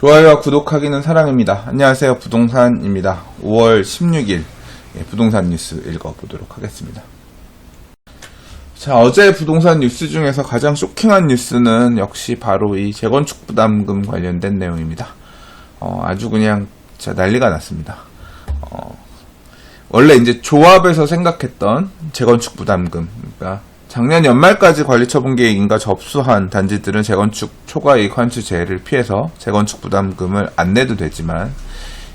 좋아요와 구독하기는 사랑입니다. 안녕하세요. 부동산입니다. 5월 16일 예, 부동산 뉴스 읽어보도록 하겠습니다. 자, 어제 부동산 뉴스 중에서 가장 쇼킹한 뉴스는 역시 바로 이 재건축 부담금 관련된 내용입니다. 어, 아주 그냥 자, 난리가 났습니다. 어, 원래 이제 조합에서 생각했던 재건축 부담금, 그러니까 작년 연말까지 관리처분 계획인가 접수한 단지들은 재건축 초과이익 환수 제외를 피해서 재건축 부담금을 안 내도 되지만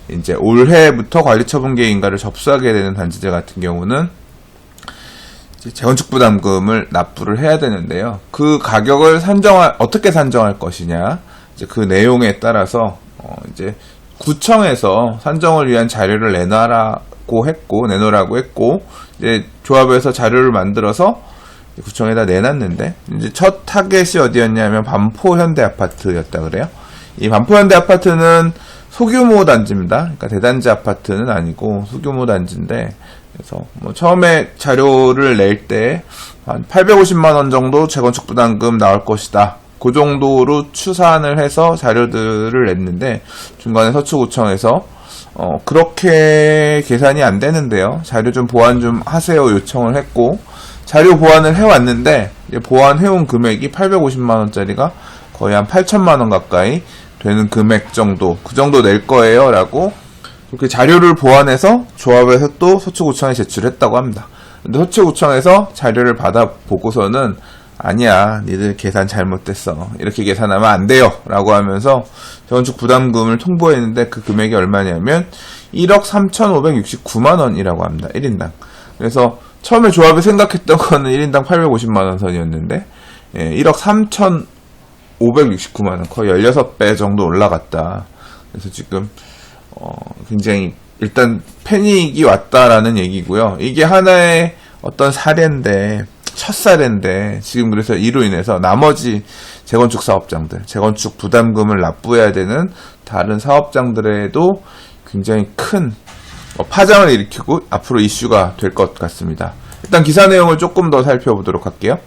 이제 올해부터 관리처분 계획인가를 접수하게 되는 단지들 같은 경우는 재건축 부담금을 납부를 해야 되는데요. 그 가격을 산정할 어떻게 산정할 것이냐 이제 그 내용에 따라서 어 이제 구청에서 산정을 위한 자료를 내놔라고 했고 내놓으라고 했고 이제 조합에서 자료를 만들어서 구청에다 내놨는데 이제 첫 타겟이 어디였냐면 반포 현대 아파트였다 그래요. 이 반포 현대 아파트는 소규모 단지입니다. 그러니까 대단지 아파트는 아니고 소규모 단지인데 그래서 뭐 처음에 자료를 낼 때 한 850만 원 정도 재건축 부담금 나올 것이다. 그 정도로 추산을 해서 자료들을 냈는데 중간에 서초구청에서 어 그렇게 계산이 안 되는데요. 자료 좀 보완 좀 하세요 요청을 했고 자료 보완을 해왔는데 보완해온 금액이 850만 원짜리가 거의 한 8천만 원 가까이 되는 금액 정도 그 정도 낼 거예요라고 그렇게 자료를 보완해서 조합에서 또 서초구청에 제출했다고 합니다. 근데 서초구청에서 자료를 받아 보고서는 아니야 니들 계산 잘못됐어 이렇게 계산하면 안 돼요 라고 하면서 재건축 부담금을 통보했는데 그 금액이 얼마냐면 1억 3,569만 원이라고 합니다 1인당 그래서 처음에 조합이 생각했던 거는 1인당 850만원 선이었는데, 예, 1억 3,569만원, 거의 16배 정도 올라갔다. 그래서 지금, 어, 굉장히, 일단 패닉이 왔다라는 얘기고요. 이게 하나의 어떤 사례인데, 첫 사례인데, 지금 그래서 이로 인해서 나머지 재건축 사업장들, 재건축 부담금을 납부해야 되는 다른 사업장들에도 굉장히 큰 어, 파장을 일으키고 앞으로 이슈가 될 것 같습니다. 일단 기사 내용을 조금 더 살펴보도록 할게요.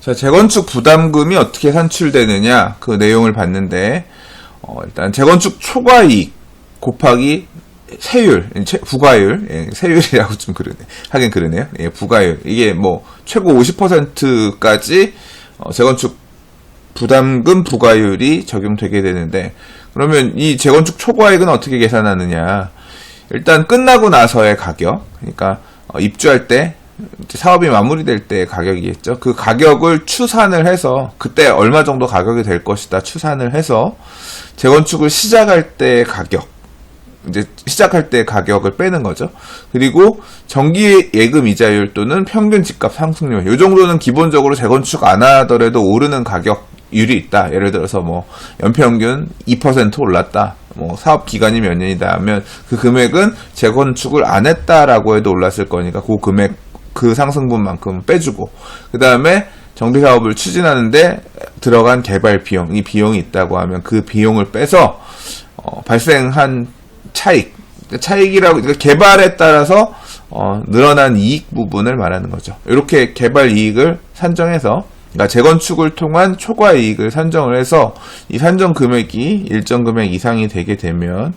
자, 재건축 부담금이 어떻게 산출되느냐 그 내용을 봤는데 어, 일단 재건축 초과 이익 곱하기 세율, 부가율, 예, 세율이라고 좀 그러네. 하긴 그러네요. 예, 부가율. 이게 뭐, 최고 50%까지, 어, 재건축 부담금 부가율이 적용되게 되는데, 그러면 이 재건축 초과액은 어떻게 계산하느냐? 일단 끝나고 나서의 가격, 그러니까 어, 입주할 때 사업이 마무리될 때 가격이겠죠. 그 가격을 추산을 해서 그때 얼마 정도 가격이 될 것이다 추산을 해서 재건축을 시작할 때 가격 이제 시작할 때 가격을 빼는 거죠. 그리고 정기 예금 이자율 또는 평균 집값 상승률 이 정도는 기본적으로 재건축 안 하더라도 오르는 가격 율이 있다. 예를 들어서 뭐 연평균 2% 올랐다. 뭐 사업 기간이 몇 년이다 하면 그 금액은 재건축을 안 했다라고 해도 올랐을 거니까 그 금액 그 상승분만큼 빼주고 그 다음에 정비 사업을 추진하는데 들어간 개발 비용 이 비용이 있다고 하면 그 비용을 빼서 어, 발생한 차익 차익이라고 그러니까 개발에 따라서 어, 늘어난 이익 부분을 말하는 거죠. 이렇게 개발 이익을 산정해서 그러니까 재건축을 통한 초과 이익을 산정을 해서 이 산정 금액이 일정 금액 이상이 되게 되면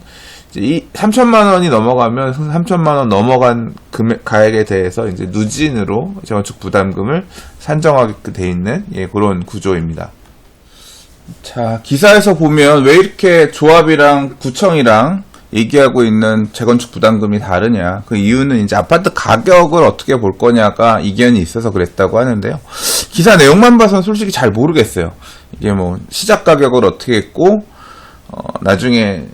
이 3천만 원이 넘어가면 3천만 원 넘어간 금액 가액에 대해서 이제 누진으로 재건축 부담금을 산정하게 돼 있는 예, 그런 구조입니다. 자, 기사에서 보면 왜 이렇게 조합이랑 구청이랑 얘기하고 있는 재건축 부담금이 다르냐. 그 이유는 이제 아파트 가격을 어떻게 볼 거냐가 이견이 있어서 그랬다고 하는데요. 기사 내용만 봐서는 솔직히 잘 모르겠어요. 이게 뭐 시작 가격을 어떻게 했고, 어, 나중에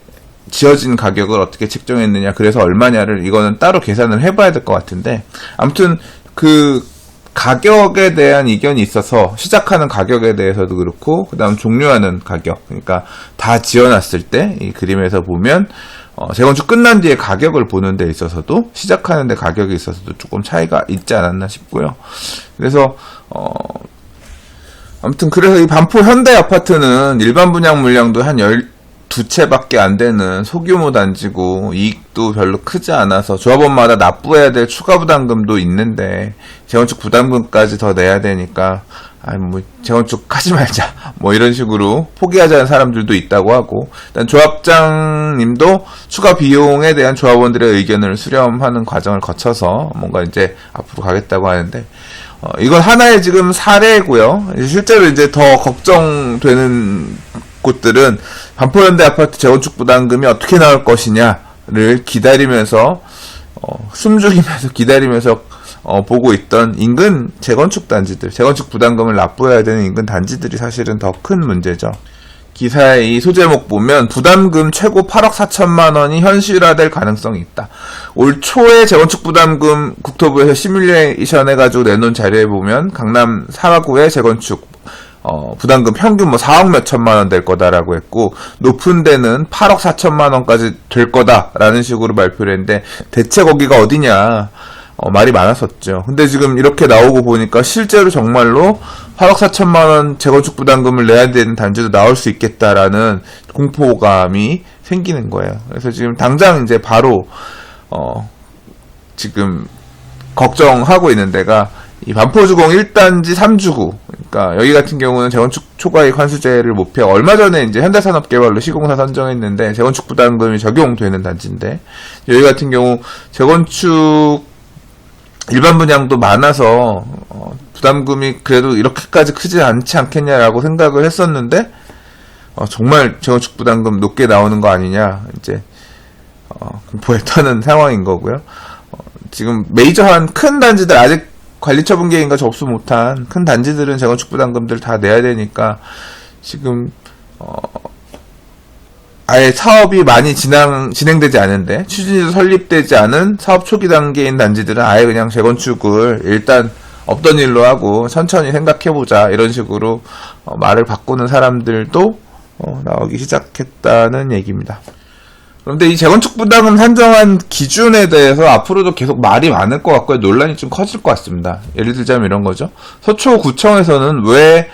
지어진 가격을 어떻게 책정했느냐, 그래서 얼마냐를 이거는 따로 계산을 해봐야 될 것 같은데, 아무튼 그 가격에 대한 이견이 있어서 시작하는 가격에 대해서도 그렇고, 그 다음 종료하는 가격, 그러니까 다 지어놨을 때 이 그림에서 보면 어, 재건축 끝난 뒤에 가격을 보는 데 있어서도 시작하는 데 가격에 있어서도 조금 차이가 있지 않았나 싶고요. 그래서 어, 아무튼 그래서 이 반포 현대 아파트는 일반 분양 물량도 한 12채밖에 안 되는 소규모 단지고 이익도 별로 크지 않아서 조합원마다 납부해야 될 추가 부담금도 있는데 재건축 부담금까지 더 내야 되니까 아니 뭐 재건축 하지 말자 뭐 이런 식으로 포기하자는 사람들도 있다고 하고 일단 조합장님도 추가 비용에 대한 조합원들의 의견을 수렴하는 과정을 거쳐서 뭔가 이제 앞으로 가겠다고 하는데 어, 이건 하나의 지금 사례고요. 실제로 이제 더 걱정되는 곳들은 반포현대 아파트 재건축 부담금이 어떻게 나올 것이냐를 기다리면서 어, 숨죽이면서 기다리면서 어, 보고 있던 인근 재건축 단지들, 재건축 부담금을 납부해야 되는 인근 단지들이 사실은 더 큰 문제죠. 기사의 이 소제목 보면 부담금 최고 8억 4천만 원이 현실화될 가능성이 있다. 올 초에 재건축 부담금 국토부에서 시뮬레이션 해가지고 내놓은 자료에 보면 강남 4구의 재건축 어, 부담금 평균 뭐 4억 몇 천만 원 될 거다라고 했고 높은 데는 8억 4천만 원까지 될 거다라는 식으로 발표를 했는데 대체 거기가 어디냐 어, 말이 많았었죠. 근데 지금 이렇게 나오고 보니까 실제로 정말로 8억 4천만 원 재건축 부담금을 내야 되는 단지도 나올 수 있겠다라는 공포감이 생기는 거예요. 그래서 지금 당장 이제 바로 어, 지금 걱정하고 있는 데가 이 반포주공 1단지 3주구. 그러니까 여기 같은 경우는 재건축 초과이익 환수제를 목표 얼마 전에 이제 현대산업개발로 시공사 선정했는데 재건축 부담금이 적용되는 단지인데 여기 같은 경우 재건축 일반 분양도 많아서 어, 부담금이 그래도 이렇게까지 크지 않지 않겠냐라고 생각을 했었는데 어, 정말 재건축 부담금 높게 나오는 거 아니냐 이제 어, 공포에 터는 상황인 거고요. 어, 지금 메이저한 큰 단지들 아직 관리 처분 계획인가 접수 못한 큰 단지들은 재건축 부담금들 다 내야 되니까 지금 어, 아예 사업이 많이 진행, 진행되지 않은데, 추진도 설립되지 않은 사업 초기 단계인 단지들은 아예 그냥 재건축을 일단 없던 일로 하고 천천히 생각해보자, 이런 식으로 어, 말을 바꾸는 사람들도 어, 나오기 시작했다는 얘기입니다. 그런데 이 재건축 부담금 산정한 기준에 대해서 앞으로도 계속 말이 많을 것 같고요. 논란이 좀 커질 것 같습니다. 예를 들자면 이런 거죠. 서초구청에서는 왜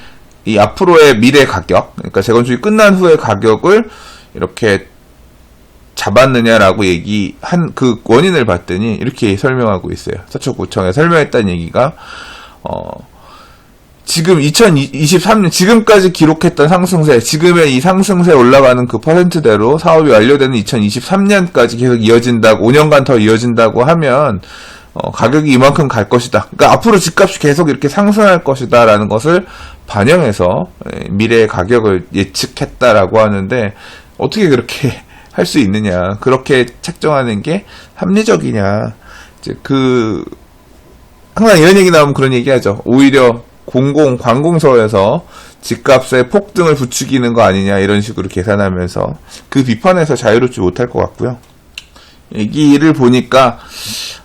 이 앞으로의 미래 가격, 그러니까 재건축이 끝난 후의 가격을 이렇게 잡았느냐라고 얘기한 그 원인을 봤더니 이렇게 설명하고 있어요. 서초구청에 설명했다는 얘기가 어 지금 2023년 지금까지 기록했던 상승세, 지금의 이 상승세 올라가는 그 퍼센트대로 사업이 완료되는 2023년까지 계속 이어진다고 5년간 더 이어진다고 하면 어, 가격이 이만큼 갈 것이다. 그러니까 앞으로 집값이 계속 이렇게 상승할 것이다라는 것을 반영해서 예, 미래의 가격을 예측했다라고 하는데 어떻게 그렇게 할 수 있느냐? 그렇게 책정하는 게 합리적이냐? 이제 그 항상 이런 얘기 나오면 그런 얘기 하죠. 오히려 공공 관공서에서 집값의 폭등을 부추기는 거 아니냐 이런 식으로 계산하면서 그 비판에서 자유롭지 못할 것 같고요. 얘기를 보니까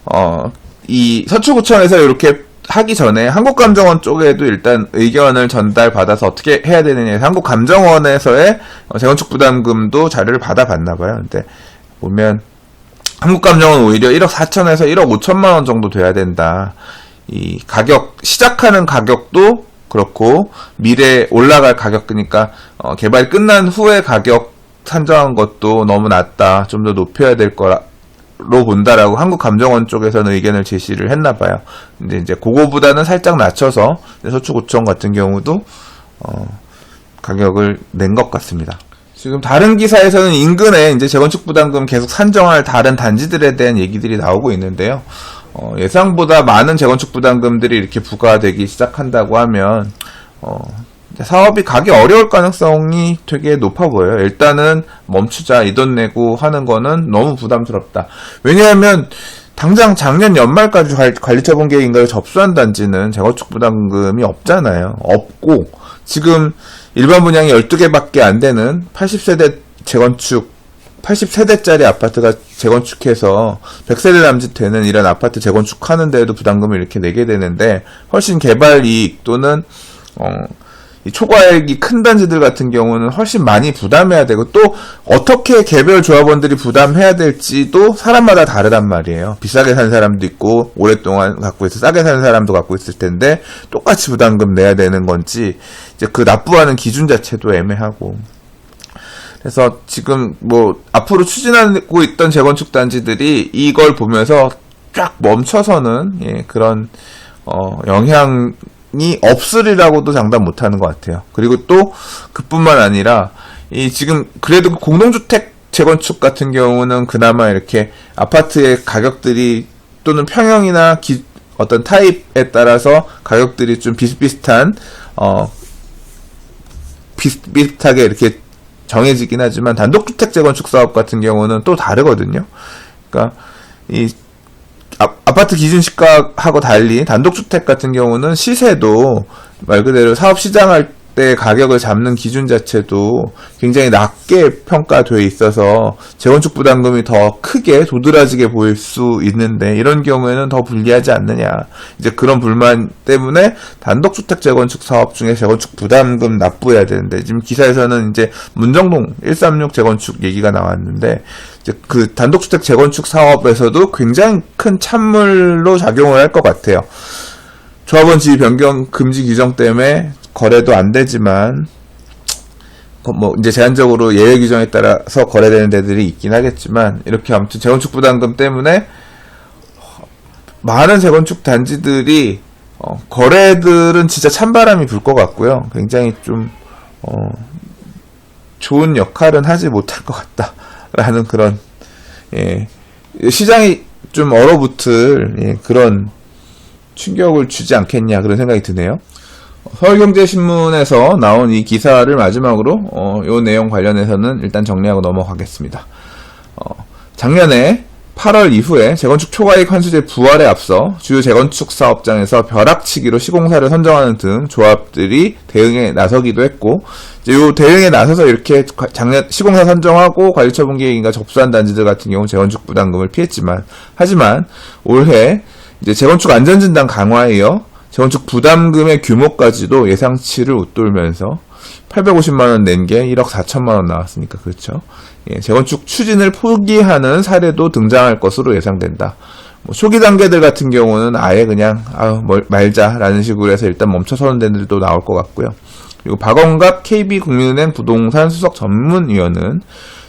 어, 이 서초구청에서 이렇게 하기 전에 한국감정원 쪽에도 일단 의견을 전달받아서 어떻게 해야 되느냐 해서 한국감정원에서의 어, 재건축 부담금도 자료를 받아봤나 봐요. 근데 보면 한국감정원 오히려 1억 4천에서 1억 5천만 원 정도 돼야 된다. 이 가격 시작하는 가격도 그렇고 미래 올라갈 가격 그러니까 어, 개발 끝난 후에 가격 산정한 것도 너무 낮다. 좀 더 높여야 될 거라 로 본다라고 한국 감정원 쪽에서는 의견을 제시를 했나 봐요. 근데 이제 그거보다는 살짝 낮춰서 서초구청 같은 경우도 어, 가격을 낸 것 같습니다. 지금 다른 기사에서는 인근에 이제 재건축 부담금 계속 산정할 다른 단지들에 대한 얘기들이 나오고 있는데요. 어, 예상보다 많은 재건축 부담금들이 이렇게 부과되기 시작한다고 하면 어, 사업이 가기 어려울 가능성이 되게 높아 보여요. 일단은 멈추자 이 돈 내고 하는 거는 너무 부담스럽다. 왜냐하면 당장 작년 연말까지 관리처분 계획인가를 접수한 단지는 재건축 부담금이 없잖아요. 없고 지금 일반 분양이 12개밖에 안 되는 80세대 재건축 80세대짜리 아파트가 재건축해서 100세대 남짓 되는 이런 아파트 재건축하는 데에도 부담금을 이렇게 내게 되는데 훨씬 개발 이익 또는 어 초과액이 큰 단지들 같은 경우는 훨씬 많이 부담해야 되고 또 어떻게 개별 조합원들이 부담해야 될지도 사람마다 다르단 말이에요. 비싸게 사는 사람도 있고 오랫동안 갖고 있어 싸게 사는 사람도 갖고 있을 텐데 똑같이 부담금 내야 되는 건지 이제 그 납부하는 기준 자체도 애매하고 그래서 지금 뭐 앞으로 추진하고 있던 재건축 단지들이 이걸 보면서 쫙 멈춰서는 예, 그런 어, 영향 없으리라고도 장담 못하는 것 같아요. 그리고 또 그뿐만 아니라 이 지금 그래도 공동주택 재건축 같은 경우는 그나마 이렇게 아파트의 가격들이 또는 평형이나 기- 어떤 타입에 따라서 가격들이 좀 비슷비슷한 어 비슷비슷하게 이렇게 정해지긴 하지만 단독주택 재건축 사업 같은 경우는 또 다르거든요. 그러니까 이 아, 아파트 기준 시가하고 달리 단독주택 같은 경우는 시세도 말 그대로 사업 시장할 때 가격을 잡는 기준 자체도 굉장히 낮게 평가되어 있어서 재건축 부담금이 더 크게 도드라지게 보일 수 있는데 이런 경우에는 더 불리하지 않느냐 이제 그런 불만 때문에 단독주택 재건축 사업 중에 재건축 부담금 납부해야 되는데 지금 기사에서는 이제 문정동 136 재건축 얘기가 나왔는데 이제 그 단독주택 재건축 사업에서도 굉장히 큰 찬물로 작용을 할 것 같아요. 조합원 지위 변경 금지 규정 때문에 거래도 안 되지만 거- 뭐 이제 제한적으로 예외 규정에 따라서 거래되는 데들이 있긴 하겠지만 이렇게 아무튼 재건축 부담금 때문에 많은 재건축 단지들이 어, 거래들은 진짜 찬바람이 불 것 같고요. 굉장히 좀 어, 좋은 역할은 하지 못할 것 같다라는 그런 예, 시장이 좀 얼어붙을 예, 그런 충격을 주지 않겠냐 그런 생각이 드네요. 서울경제신문에서 나온 이 기사를 마지막으로 어, 요 내용 관련해서는 일단 정리하고 넘어가겠습니다. 어, 작년에 8월 이후에 재건축 초과이익 환수제 부활에 앞서 주요 재건축 사업장에서 벼락치기로 시공사를 선정하는 등 조합들이 대응에 나서기도 했고 이제 요 대응에 나서서 이렇게 과- 작년 시공사 선정하고 관리처분 계획인가 접수한 단지들 같은 경우 재건축 부담금을 피했지만 하지만 올해 이제 재건축 안전진단 강화에 이어 재건축 부담금의 규모까지도 예상치를 웃돌면서 850만 원 낸 게 1억 4천만 원 나왔으니까 그렇죠. 예, 재건축 추진을 포기하는 사례도 등장할 것으로 예상된다. 뭐 초기 단계들 같은 경우는 아예 그냥 아 말자라는 식으로 해서 일단 멈춰서는 데들도 나올 것 같고요. 그리고 박원갑 KB국민은행 부동산 수석 전문위원은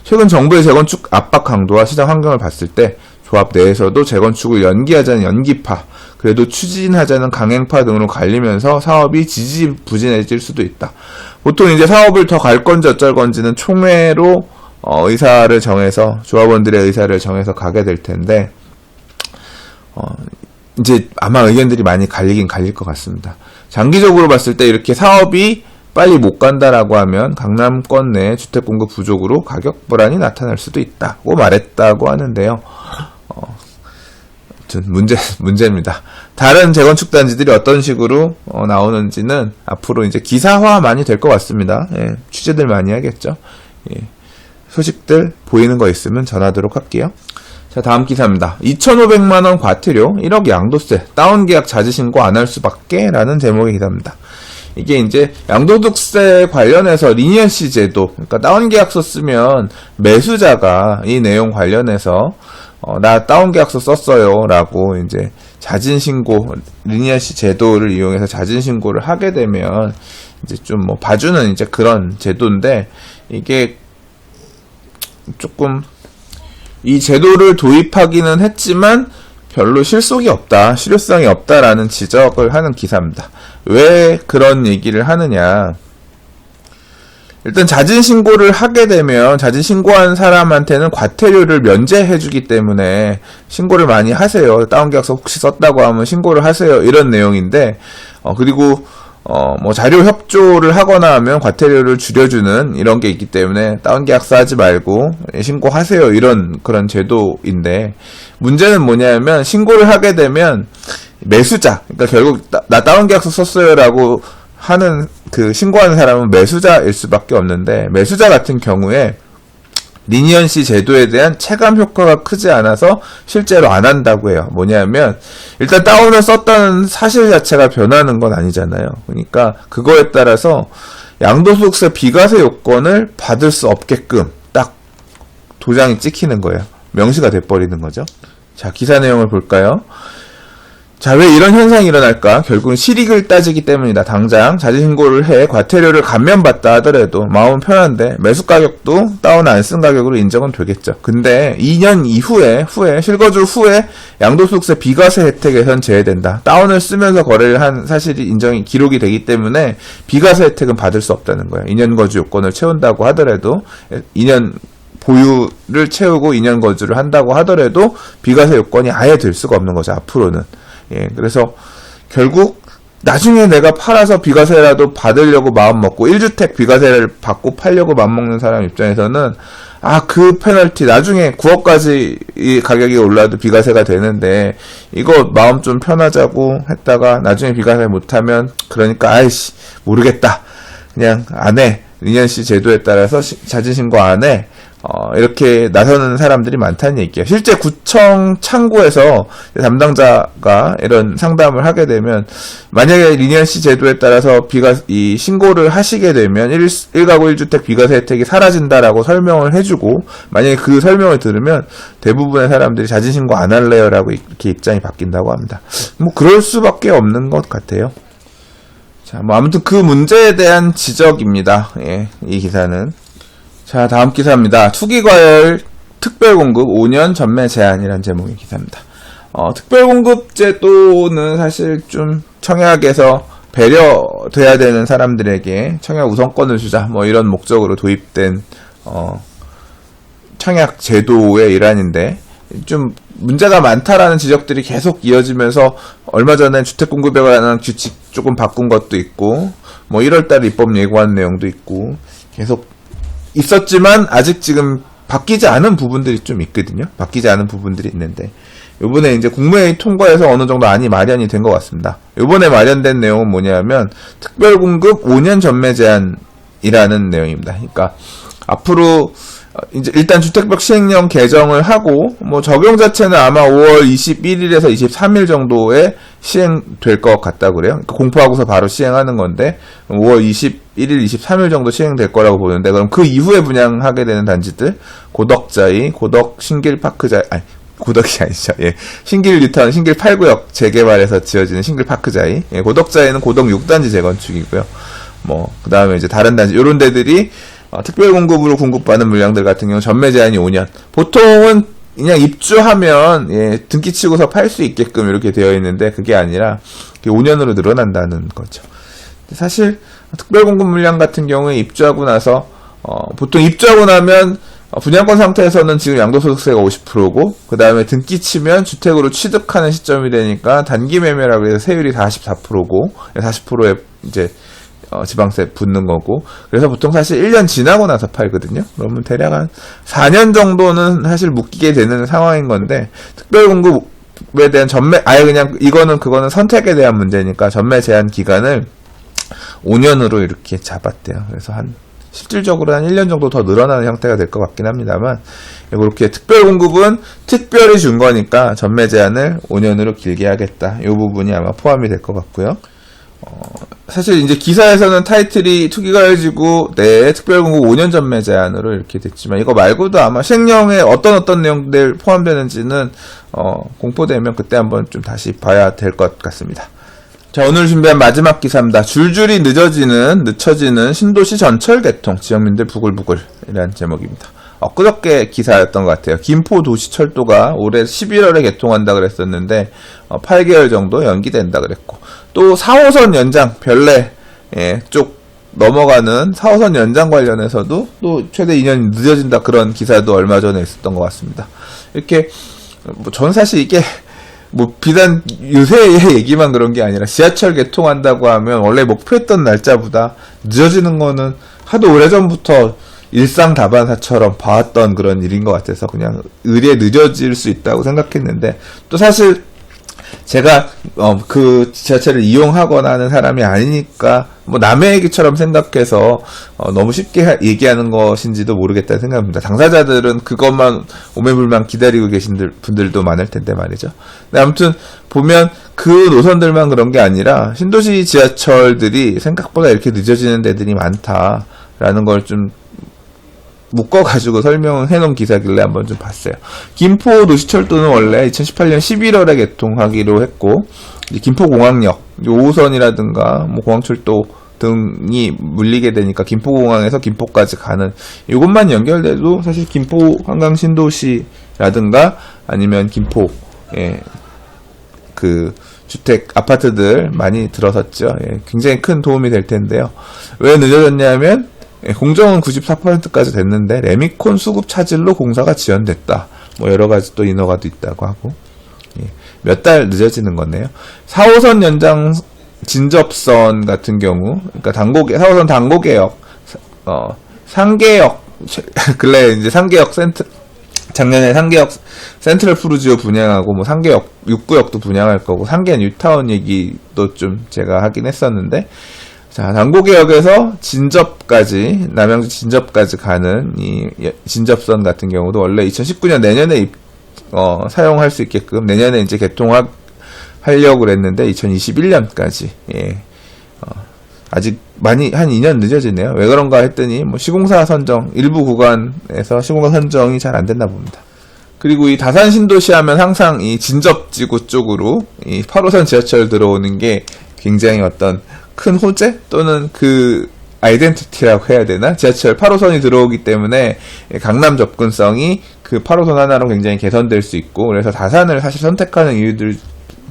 최근 정부의 재건축 압박 강도와 시장 환경을 봤을 때 조합 내에서도 재건축을 연기하자는 연기파, 그래도 추진하자는 강행파 등으로 갈리면서 사업이 지지부진해질 수도 있다. 보통 이제 사업을 더 갈 건지 어쩔 건지는 총회로 어, 의사를 정해서 조합원들의 의사를 정해서 가게 될 텐데 어, 이제 아마 의견들이 많이 갈리긴 갈릴 것 같습니다. 장기적으로 봤을 때 이렇게 사업이 빨리 못 간다라고 하면 강남권 내 주택 공급 부족으로 가격 불안이 나타날 수도 있다고 말했다고 하는데요. 어, 아무튼 문제 문제입니다. 다른 재건축 단지들이 어떤 식으로 어, 나오는지는 앞으로 이제 기사화 많이 될 것 같습니다. 예, 취재들 많이 하겠죠. 예, 소식들 보이는 거 있으면 전하도록 할게요. 자, 다음 기사입니다. 2,500만 원 과태료, 1억 양도세, 다운 계약 자지 신고 안 할 수밖에? 라는 제목의 기사입니다. 이게 이제 양도득세 관련해서 리니언시 제도, 그러니까 다운 계약서 쓰면 매수자가 이 내용 관련해서 어, 나 다운 계약서 썼어요. 라고 이제 자진 신고, 리니언시 제도를 이용해서 자진 신고를 하게 되면 이제 좀 뭐 봐주는 이제 그런 제도인데 이게 조금 이 제도를 도입하기는 했지만 별로 실속이 없다, 실효성이 없다라는 지적을 하는 기사입니다. 왜 그런 얘기를 하느냐? 일단 자진 신고를 하게 되면 자진 신고한 사람한테는 과태료를 면제해 주기 때문에 신고를 많이 하세요. 다운 계약서 혹시 썼다고 하면 신고를 하세요. 이런 내용인데 어, 그리고 어, 뭐 자료 협조를 하거나 하면 과태료를 줄여주는 이런 게 있기 때문에 다운 계약서 하지 말고 신고하세요. 이런 그런 제도인데 문제는 뭐냐면 신고를 하게 되면 매수자, 그러니까 결국 나, 나 다운 계약서 썼어요라고 하는 그 신고하는 사람은 매수자일 수밖에 없는데 매수자 같은 경우에 리니언시 제도에 대한 체감 효과가 크지 않아서 실제로 안 한다고 해요. 뭐냐면 일단 다운을 썼다는 사실 자체가 변하는 건 아니잖아요. 그러니까 그거에 따라서 양도소득세 비과세 요건을 받을 수 없게끔 딱 도장이 찍히는 거예요. 명시가 돼버리는 거죠. 자 기사 내용을 볼까요? 자, 왜 이런 현상이 일어날까? 결국은 실익을 따지기 때문이다. 당장 자진신고를 해 과태료를 감면받다 하더라도 마음은 편한데 매수 가격도 다운 안 쓴 가격으로 인정은 되겠죠. 근데 2년 이후에, 후에, 실거주 후에 양도소득세 비과세 혜택에선 제외된다. 다운을 쓰면서 거래를 한 사실이 인정이 기록이 되기 때문에 비과세 혜택은 받을 수 없다는 거예요. 2년 거주 요건을 채운다고 하더라도 2년 보유를 채우고 2년 거주를 한다고 하더라도 비과세 요건이 아예 될 수가 없는 거죠. 앞으로는. 예, 그래서 결국 나중에 내가 팔아서 비과세라도 받으려고 마음 먹고 1주택 비과세를 받고 팔려고 마음 먹는 사람 입장에서는 아, 그 페널티 나중에 9억까지 이 가격이 올라도 비과세가 되는데 이거 마음 좀 편하자고 했다가 나중에 비과세 못하면 그러니까 아이씨 모르겠다. 그냥 안 해. 리니언씨 제도에 따라서 시- 자진신고 안 해. 어, 이렇게 나서는 사람들이 많다는 얘기예요. 실제 구청 창구에서 담당자가 이런 상담을 하게 되면 만약에 리니언씨 제도에 따라서 비가 이 신고를 하시게 되면 1, 1가구 1주택 비과세 혜택이 사라진다라고 설명을 해주고 만약에 그 설명을 들으면 대부분의 사람들이 자진 신고 안 할래요라고 이렇게 입장이 바뀐다고 합니다. 뭐 그럴 수밖에 없는 것 같아요. 자, 뭐 아무튼 그 문제에 대한 지적입니다. 예, 이 기사는. 자, 다음 기사입니다. 투기과열 특별공급 5년 전매 제한이라는 제목의 기사입니다. 어, 특별공급 제도는 사실 좀 청약에서 배려돼야 되는 사람들에게 청약 우선권을 주자 뭐 이런 목적으로 도입된 어, 청약 제도의 일환인데 좀 문제가 많다라는 지적들이 계속 이어지면서 얼마 전에 주택 공급에 관한 규칙 조금 바꾼 것도 있고 뭐 1월달에 입법 예고한 내용도 있고 계속 있었지만 아직 지금 바뀌지 않은 부분들이 좀 있거든요. 바뀌지 않은 부분들이 있는데 요번에 이제 국무회의 통과해서 어느 정도 안이 마련이 된 것 같습니다. 요번에 마련된 내용은 뭐냐면 특별공급 5년 전매 제한이라는 내용입니다. 그러니까 앞으로 어, 이제 일단 주택벽 시행령 개정을 하고 뭐 적용 자체는 아마 5월 21일에서 23일 정도에 시행될 것 같다 그래요. 그러니까 공포하고서 바로 시행하는 건데 5월 21일, 23일 정도 시행될 거라고 보는데 그럼 그 이후에 분양하게 되는 단지들 고덕자이, 고덕 신길 파크자 아니 고덕이 아니죠. 예. 신길 뉴타운, 신길 8구역 재개발에서 지어지는 신길 파크자이. 예, 고덕자이는 고덕 6단지 재건축이고요. 뭐, 그 다음에 이제 다른 단지, 요런 데들이 어, 특별 공급으로 공급받는 물량들 같은 경우 전매 제한이 5년. 보통은 그냥 입주하면 예, 등기 치고서 팔 수 있게끔 이렇게 되어 있는데 그게 아니라 5년으로 늘어난다는 거죠. 사실 특별 공급 물량 같은 경우에 입주하고 나서 어, 보통 입주하고 나면 어, 분양권 상태에서는 지금 양도소득세가 50%고 그 다음에 등기 치면 주택으로 취득하는 시점이 되니까 단기 매매라고 해서 세율이 44%고 40%에 이제 어, 지방세 붙는 거고 그래서 보통 사실 1년 지나고 나서 팔거든요. 그러면 대략 한 4년 정도는 사실 묶이게 되는 상황인 건데 특별 공급에 대한 전매 아예 그냥 이거는 그거는 선택에 대한 문제니까 전매 제한 기간을 5년으로 이렇게 잡았대요. 그래서 한 실질적으로 한 1년 정도 더 늘어나는 형태가 될 것 같긴 합니다만 이렇게 특별 공급은 특별히 준 거니까 전매 제한을 5년으로 길게 하겠다. 이 부분이 아마 포함이 될 것 같고요. 어, 사실 이제 기사에서는 타이틀이 투기가 해지고 네 특별 공급 5년 전매 제한으로 이렇게 됐지만 이거 말고도 아마 시행령에 어떤 어떤 내용들 포함되는지는 어, 공포되면 그때 한번 좀 다시 봐야 될 것 같습니다. 자, 오늘 준비한 마지막 기사입니다. 줄줄이 늦어지는, 늦춰지는 신도시 전철 개통, 지역민들 부글부글이라는 제목입니다. 엊그저께 기사였던 것 같아요. 김포 도시철도가 올해 11월에 개통한다 그랬었는데, 어, 8개월 정도 연기된다 그랬고, 또 4호선 연장, 별내, 예, 쪽 넘어가는 4호선 연장 관련해서도 또 최대 2년 늦어진다 그런 기사도 얼마 전에 있었던 것 같습니다. 이렇게, 뭐, 전 사실 이게, 뭐 비단 요새의 얘기만 그런 게 아니라 지하철 개통한다고 하면 원래 목표했던 날짜보다 늦어지는 거는 하도 오래전부터 일상 다반사처럼 봐왔던 그런 일인 것 같아서 그냥 의리에 늦어질 수 있다고 생각했는데 또 사실 제가 어, 그 지하철을 이용하거나 하는 사람이 아니니까 뭐 남의 얘기처럼 생각해서 어, 너무 쉽게 하- 얘기하는 것인지도 모르겠다는 생각입니다. 당사자들은 그것만 오매불만 기다리고 계신 들- 분들도 많을 텐데 말이죠. 근데 아무튼 보면 그 노선들만 그런 게 아니라 신도시 지하철들이 생각보다 이렇게 늦어지는 데들이 많다라는 걸좀 묶어가지고 설명을 해놓은 기사길래 한번 좀 봤어요. 김포 노시철도는 원래 2018년 11월에 개통하기로 했고, 김포공항역, 5호선이라든가 뭐 공항철도 등이 물리게 되니까 김포공항에서 김포까지 가는 이것만 연결돼도 사실 김포 한강 신도시라든가 아니면 김포 예, 그 주택 아파트들 많이 들어섰죠. 예, 굉장히 큰 도움이 될 텐데요. 왜 늦어졌냐면 예, 공정은 94%까지 됐는데 레미콘 수급 차질로 공사가 지연됐다. 뭐 여러 가지 또 인허가도 있다고 하고 예, 몇달 늦어지는 거네요. 4호선 연장 진접선 같은 경우, 그러니까 당고개 4호선 당고개역, 어 상계역 근래 이제 상계역 센트 작년에 상계역 센트럴 푸르지오 분양하고 뭐 상계역 육구역도 분양할 거고 상계 뉴타운 얘기도 좀 제가 하긴 했었는데 자 당고개역에서 진접까지 남양주 진접까지 가는 이 예- 진접선 같은 경우도 원래 2019년 내년에 입- 어, 사용할 수 있게끔 내년에 이제 개통하 하려고 그랬는데 2021년까지 예. 어, 아직 많이 한 2년 늦어지네요. 왜 그런가 했더니 뭐 시공사 선정 일부 구간에서 시공사 선정이 잘 안 됐나 봅니다. 그리고 이 다산 신도시 하면 항상 이 진접지구 쪽으로 이 8호선 지하철 들어오는 게 굉장히 어떤 큰 호재 또는 그 아이덴티티라고 해야 되나? 지하철 8호선이 들어오기 때문에 강남 접근성이 그 8호선 하나로 굉장히 개선될 수 있고 그래서 다산을 사실 선택하는 이유들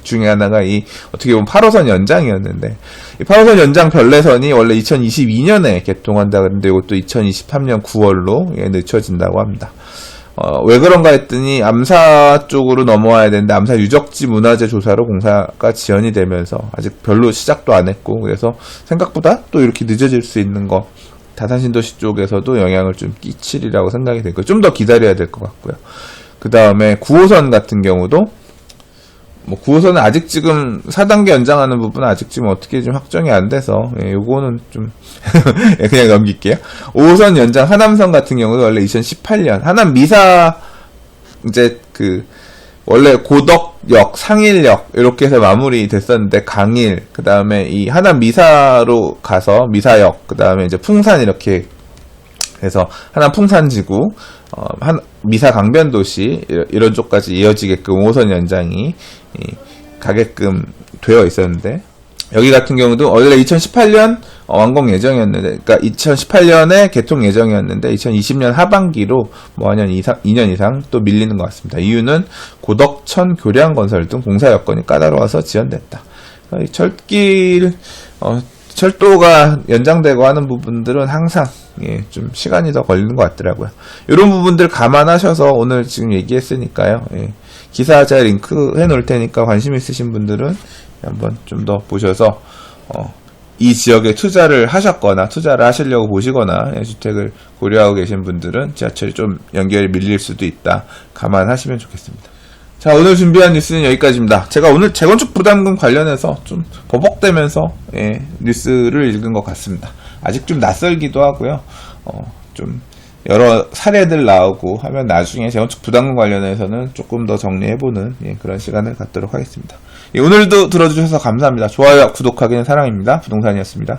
중에 하나가 이 어떻게 보면 8호선 연장이었는데 이 8호선 연장 별내선이 원래 2022년에 개통한다 그랬는데 이것도 2023년 9월로 예, 늦춰진다고 합니다. 어, 왜 그런가 했더니 암사 쪽으로 넘어와야 되는데 암사 유적지 문화재 조사로 공사가 지연이 되면서 아직 별로 시작도 안 했고 그래서 생각보다 또 이렇게 늦어질 수 있는 거 다산신도시 쪽에서도 영향을 좀 끼치리라고 생각이 되고 좀 더 기다려야 될 것 같고요. 그 다음에 9호선 같은 경우도 뭐 9호선은 아직 지금 4단계 연장하는 부분은 아직 지금 어떻게 좀 확정이 안 돼서 예, 요거는 좀 예, 그냥 넘길게요. 5호선 연장 하남선 같은 경우도 원래 2018년 하남 미사 이제 그 원래 고덕역, 상일역 이렇게 해서 마무리 됐었는데 강일 그 다음에 이 하남 미사로 가서 미사역 그 다음에 이제 풍산 이렇게 해서 하남 풍산지구, 어, 한, 미사 강변도시 이- 이런 쪽까지 이어지게끔 5호선 연장이 이, 가게끔 되어 있었는데 여기 같은 경우도 원래 2018년 어, 완공 예정이었는데, 그러니까 2018년에 개통 예정이었는데 2020년 하반기로 뭐 2년 이상 2년 이상 또 밀리는 것 같습니다. 이유는 고덕천 교량 건설 등 공사 여건이 까다로워서 지연됐다. 철길 어, 철도가 연장되고 하는 부분들은 항상 예, 좀 시간이 더 걸리는 것 같더라고요. 이런 부분들 감안하셔서 오늘 지금 얘기했으니까요. 예, 기사 제가 링크 해놓을 테니까 관심 있으신 분들은 한번 좀 더 보셔서 어, 이 지역에 투자를 하셨거나 투자를 하시려고 보시거나 예, 주택을 고려하고 계신 분들은 지하철이 좀 연결이 밀릴 수도 있다. 감안하시면 좋겠습니다. 자, 오늘 준비한 뉴스는 여기까지입니다. 제가 오늘 재건축 부담금 관련해서 좀 버벅대면서 예, 뉴스를 읽은 것 같습니다. 아직 좀 낯설기도 하고요. 어, 좀 여러 사례들 나오고 하면 나중에 재건축 부담금 관련해서는 조금 더 정리해보는 예, 그런 시간을 갖도록 하겠습니다. 예, 오늘도 들어주셔서 감사합니다. 좋아요, 구독하기는 사랑입니다. 부동산이었습니다.